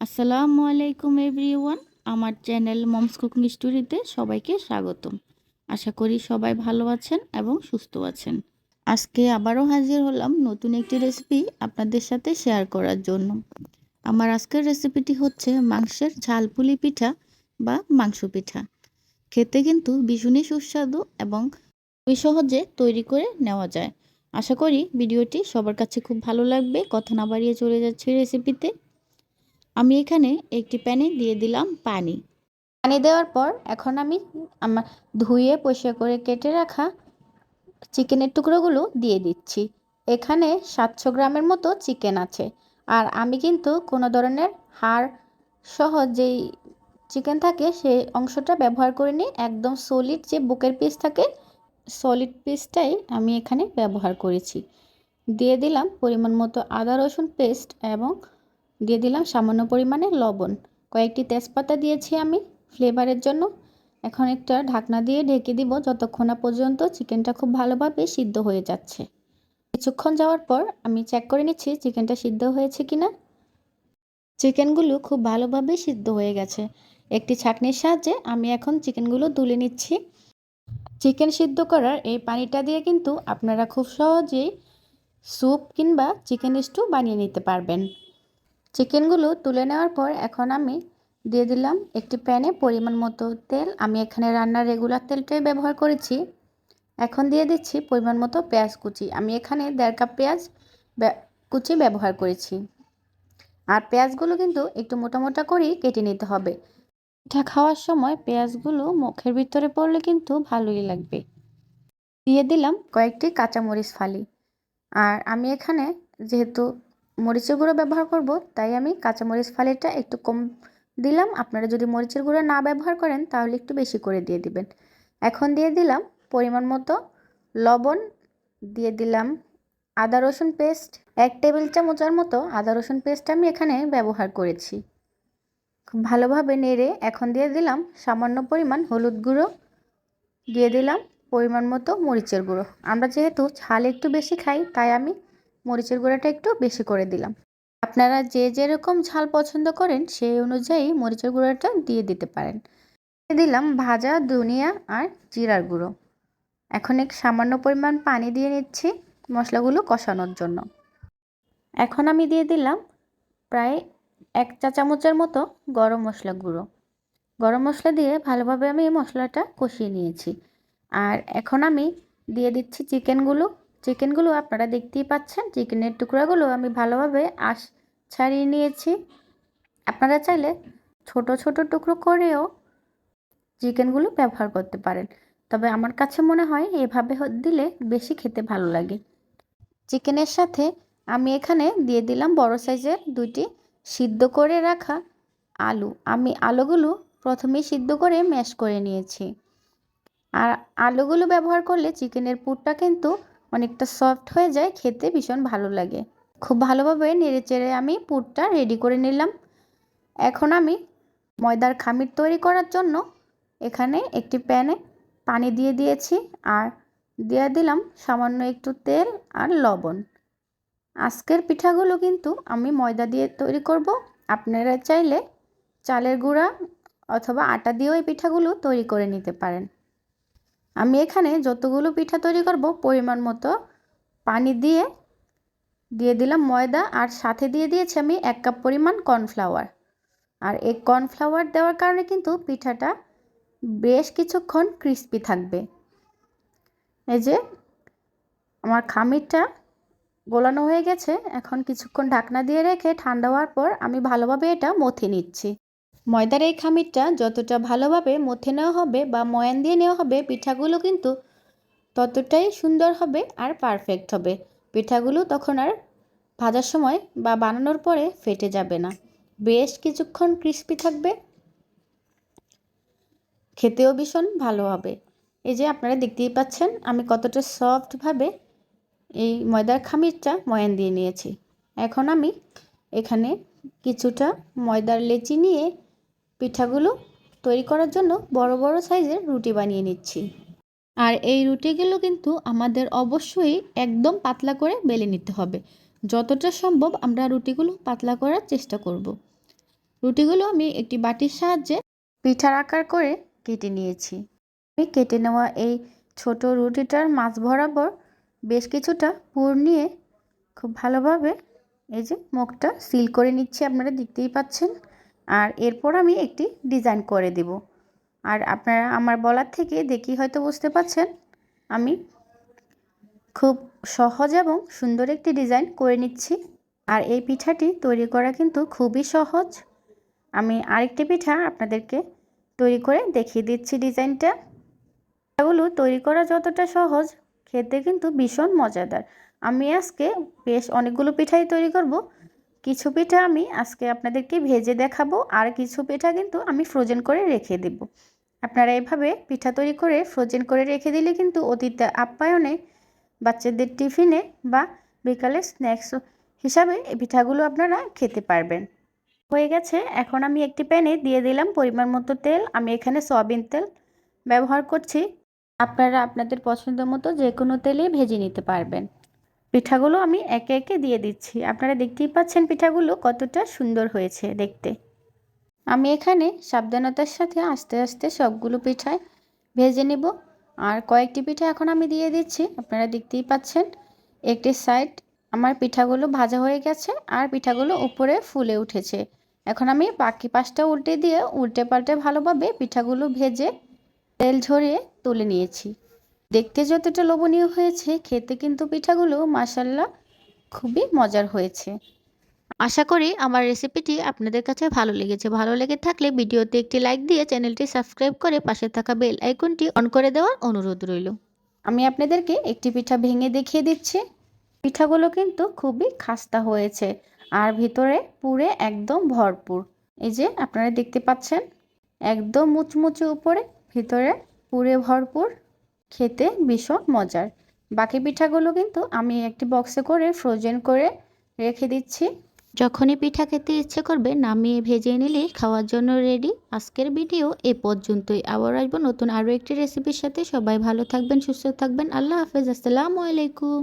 আসসালামু আলাইকুম এভরিওয়ান। আমার চ্যানেল মমস কুকিং স্টোরিতে সবাইকে স্বাগতম। আশা করি সবাই ভালো আছেন এবং সুস্থ আছেন। আজকে আবারও হাজির হলাম নতুন একটি রেসিপি আপনাদের সাথে শেয়ার করার জন্য। আমার আজকের রেসিপিটি হচ্ছে মাংসের ঝালপুলি পিঠা বা মাংস পিঠা। খেতে কিন্তু ভীষণই সুস্বাদু এবং খুবই সহজে তৈরি করে নেওয়া যায়। আশা করি ভিডিওটি সবার কাছে খুব ভালো লাগবে। কথা না বাড়িয়ে চলে যাচ্ছে রেসিপিতে আমি এখানে একটি প্যানে দিয়ে দিলাম পানি। পানি দেওয়ার পর এখন আমি আমার ধুয়ে পরিষ্কার করে কেটে রাখা চিকেনের টুকরোগুলো দিয়ে দিচ্ছি। এখানে সাতশো গ্রামের মতো চিকেন আছে। আর আমি কিন্তু কোনো ধরনের হাড় সহ যেই চিকেন থাকে সেই অংশটা ব্যবহার করিনি। একদম সলিড যে বুকের পিস থাকে সলিড পিসটাই আমি এখানে ব্যবহার করেছি। দিয়ে দিলাম পরিমাণ মতো আদা রসুন পেস্ট এবং দিয়ে দিলাম সামান্য পরিমাণে লবণ। কয়েকটি তেজপাতা দিয়েছি আমি ফ্লেভারের জন্য। এখন একটা ঢাকনা দিয়ে ঢেকে দিব যতক্ষণ না পর্যন্ত চিকেনটা খুব ভালোভাবে সিদ্ধ হয়ে যাচ্ছে। কিছুক্ষণ যাওয়ার পর আমি চেক করে নিচ্ছি চিকেনটা সিদ্ধ হয়েছে কিনা। চিকেনগুলো খুব ভালোভাবে সিদ্ধ হয়ে গেছে। একটি ছাঁকনির সাহায্যে আমি এখন চিকেনগুলো তুলে নিচ্ছি। চিকেন সিদ্ধ করার এই পানিটা দিয়ে কিন্তু আপনারা খুব সহজেই স্যুপ কিংবা চিকেন স্টু বানিয়ে নিতে পারবেন। চিকেনগুলো তুলে নেওয়ার পর এখন আমি দিয়ে দিলাম একটি প্যানে পরিমাণ মতো তেল। আমি এখানে রান্নার রেগুলার তেলটাই ব্যবহার করেছি। এখন দিয়ে দিচ্ছি পরিমাণ মতো পেঁয়াজ কুচি। আমি এখানে দেড় কাপ পেঁয়াজ কুচি ব্যবহার করেছি। আর পেঁয়াজগুলো কিন্তু একটু মোটা মোটা করেই কেটে নিতে হবে। পিঠা খাওয়ার সময় পেঁয়াজগুলো মুখের ভিতরে পড়লে কিন্তু ভালোই লাগবে। দিয়ে দিলাম কয়েকটি কাঁচামরিচ ফালি। আর আমি এখানে যেহেতু মরিচের গুঁড়ো ব্যবহার করব, তাই আমি কাঁচামরিচ ফালিটা একটু কম দিলাম। আপনারা যদি মরিচের গুঁড়ো না ব্যবহার করেন, তাহলে একটু বেশি করে দিয়ে দিবেন। এখন দিয়ে দিলাম পরিমাণ মতো লবণ, দিয়ে দিলাম আদা রসুন পেস্ট, এক টেবিল চামচের মতো আদা রসুন পেস্ট আমি এখানে ব্যবহার করেছি। খুব ভালোভাবে নেড়ে এখন দিয়ে দিলাম সামান্য পরিমাণ হলুদ গুঁড়ো, দিয়ে দিলাম পরিমাণ মতো মরিচের গুঁড়ো। আমরা যেহেতু ঝাল একটু বেশি খাই, তাই আমি মরিচের গুঁড়োটা একটু বেশি করে দিলাম। আপনারা যে যেরকম ঝাল পছন্দ করেন, সেই অনুযায়ী মরিচের গুঁড়োটা দিয়ে দিতে পারেন। দিলাম ভাজা ধনিয়া আর জিরার গুঁড়ো। এখন এক সামান্য পরিমাণ পানি দিয়ে নিচ্ছি মশলাগুলো কষানোর জন্য। এখন আমি দিয়ে দিলাম প্রায় এক চা চামচের মতো গরম মশলা গুঁড়ো। গরম মশলা দিয়ে ভালোভাবে আমি মশলাটা কষিয়ে নিয়েছি। আর এখন আমি দিয়ে দিচ্ছি চিকেনগুলো। চিকেনগুলো আপনারা দেখতেই পাচ্ছেন। চিকেনের টুকরাগুলো আমি ভালোভাবে আশ ছাড়িয়ে নিয়েছি। আপনারা চাইলে ছোট ছোট টুকরো করেও চিকেনগুলো ব্যবহার করতে পারেন। তবে আমার কাছে মনে হয় এভাবে দিলে বেশি খেতে ভালো লাগে। চিকেনের সাথে আমি এখানে দিয়ে দিলাম বড় সাইজের দুইটি সিদ্ধ করে রাখা আলু। আমি আলুগুলো প্রথমেই সিদ্ধ করে ম্যাশ করে নিয়েছি। আর আলুগুলো ব্যবহার করলে চিকেনের পুরটা কিন্তু অনেকটা সফট হয়ে যায়, খেতে ভীষণ ভালো লাগে। খুব ভালোভাবে নেড়ে চেড়ে আমি পুরটা রেডি করে নিলাম। এখন আমি ময়দার খামির তৈরি করার জন্য এখানে একটি প্যানে পানি দিয়ে দিয়েছি আর দিয়ে দিলাম সামান্য একটু তেল আর লবণ। আজকের পিঠাগুলো কিন্তু আমি ময়দা দিয়ে তৈরি করব। আপনারা চাইলে চালের গুঁড়া অথবা আটা দিয়েও এই পিঠাগুলো তৈরি করে নিতে পারেন। আমি এখানে যতগুলো পিঠা তৈরি করব পরিমাণ মতো পানি দিয়ে দিয়ে দিলাম ময়দা আর সাথে দিয়ে দিয়েছি আমি এক কাপ পরিমাণ কর্নফ্লাওয়ার। আর এই কর্নফ্লাওয়ার দেওয়ার কারণে কিন্তু পিঠাটা বেশ কিছুক্ষণ ক্রিস্পি থাকবে। এই যে আমার খামিরটা গোলানো হয়ে গেছে, এখন কিছুক্ষণ ঢাকনা দিয়ে রেখে ঠান্ডা হওয়ার পর আমি ভালোভাবে এটা মথে নিচ্ছি। ময়দার এই খামিরটা যতটা ভালোভাবে মথে নেওয়া হবে বা ময়ান দিয়ে নেওয়া হবে, পিঠাগুলো কিন্তু ততটাই সুন্দর হবে আর পারফেক্ট হবে। পিঠাগুলো তখন আর ভাজার সময় বা বানানোর পরে ফেটে যাবে না। বেশ কিছুক্ষণ ক্রিস্পি থাকবে। খেতেও ভীষণ ভালো হবে। এই যে আপনারা দেখতেই পাচ্ছেন, আমি কতটা সফটভাবে এই ময়দার খামিরটা ময়ান দিয়ে নিয়েছি। এখন আমি এখানে কিছুটা ময়দার লেচি নিয়ে পিঠাগুলো তৈরি করার জন্য বড় বড় সাইজের রুটি বানিয়ে নিচ্ছি। আর এই রুটিগুলো কিন্তু আমাদের অবশ্যই একদম পাতলা করে বেলে নিতে হবে। যতটা সম্ভব আমরা রুটিগুলো পাতলা করার চেষ্টা করব। রুটিগুলো আমি একটি বাটির সাহায্যে পিঠার আকার করে কেটে নিয়েছি। আমি কেটে নেওয়া এই ছোট রুটিটার মাছ বরাবর বেশ কিছুটা পুর নিয়ে খুব ভালোভাবে এই যে মুখটা সিল করে নিচ্ছি। আপনারা দেখতেই পাচ্ছেন আর এরপর আমি একটি ডিজাইন করে দেব। আর আপনারা আমার বলার থেকে দেখি হয়তো বুঝতে পাচ্ছেন আমি খুব সহজ এবং সুন্দর একটি ডিজাইন করে নিচ্ছি। আর এই পিঠাটি তৈরি করা কিন্তু খুবই সহজ। আমি আরেকটি পিঠা আপনাদেরকে তৈরি করে দেখিয়ে দিচ্ছি ডিজাইনটা। এগুলো তৈরি করা যতটা সহজ, খেতে কিন্তু ভীষণ মজাদার। আমি আজকে বেশ অনেকগুলো পিঠাই তৈরি করব। কিছু পিঠা আমি আজকে আপনাদেরকে ভেজে দেখাবো, আর কিছু পিঠা কিন্তু আমি ফ্রোজেন করে রেখে দেব। আপনারা এভাবে পিঠা তৈরি করে ফ্রোজেন করে রেখে দিলে কিন্তু অতীতে আপ্যায়নে বাচ্চাদের টিফিনে বা বিকালে স্ন্যাক্স হিসাবে এই পিঠাগুলো আপনারা খেতে পারবেন। হয়ে গেছে, এখন আমি একটি প্যানে দিয়ে দিলাম পরিমাণ মতো তেল। আমি এখানে সয়াবিন তেল ব্যবহার করছি। আপনারা আপনাদের পছন্দ মতো যে কোনো তেলে ভেজে নিতে পারবেন। পিঠাগুলো আমি একে একে দিয়ে দিচ্ছি। আপনারা দেখতেই পাচ্ছেন পিঠাগুলো কতটা সুন্দর হয়েছে দেখতে। আমি এখানে সাবধানতার সাথে আস্তে আস্তে সবগুলো পিঠায় ভেজে নেব। আর কয়েকটি পিঠা এখন আমি দিয়ে দিচ্ছি। আপনারা দেখতেই পাচ্ছেন একটি সাইড আমার পিঠাগুলো ভাজা হয়ে গেছে আর পিঠাগুলো উপরে ফুলে উঠেছে। এখন আমি বাকি পাঁচটা উল্টে দিয়ে উল্টে পাল্টে ভালোভাবে পিঠাগুলো ভেজে তেল ঝরিয়ে তুলে নিয়েছি। দেখতে যতটা লোভনীয় হয়েছে, খেতে কিন্তু পিঠাগুলো মাসাল্লা খুবই মজার হয়েছে। আশা করি আমার রেসিপিটি আপনাদের কাছে ভালো লেগেছে। ভালো লেগে থাকলে ভিডিওতে একটি লাইক দিয়ে চ্যানেলটি সাবস্ক্রাইব করে পাশে থাকা বেল আইকনটি অন করে দেওয়ার অনুরোধ রইল। আমি আপনাদেরকে একটি পিঠা ভেঙে দেখিয়ে দিচ্ছি। পিঠাগুলো কিন্তু খুবই খাস্তা হয়েছে আর ভিতরে পুরে একদম ভরপুর। এই যে আপনারা দেখতে পাচ্ছেন, একদম মুচমুচে উপরে, ভিতরে পুরে ভরপুর। খেতে ভীষণ মজার। বাকি পিঠাগুলো কিন্তু আমি একটি বক্সে করে ফ্রোজেন করে রেখে দিচ্ছি। যখনই পিঠা খেতে ইচ্ছে করবে, নামিয়ে ভেজে নিলে খাওয়ার জন্য রেডি আজকের ভিডিও এ পর্যন্তই। আবার আসব নতুন আরও একটি রেসিপির সাথে। সবাই ভালো থাকবেন, সুস্থ থাকবেন। আল্লাহ হাফেজ। আসসালামু আলাইকুম।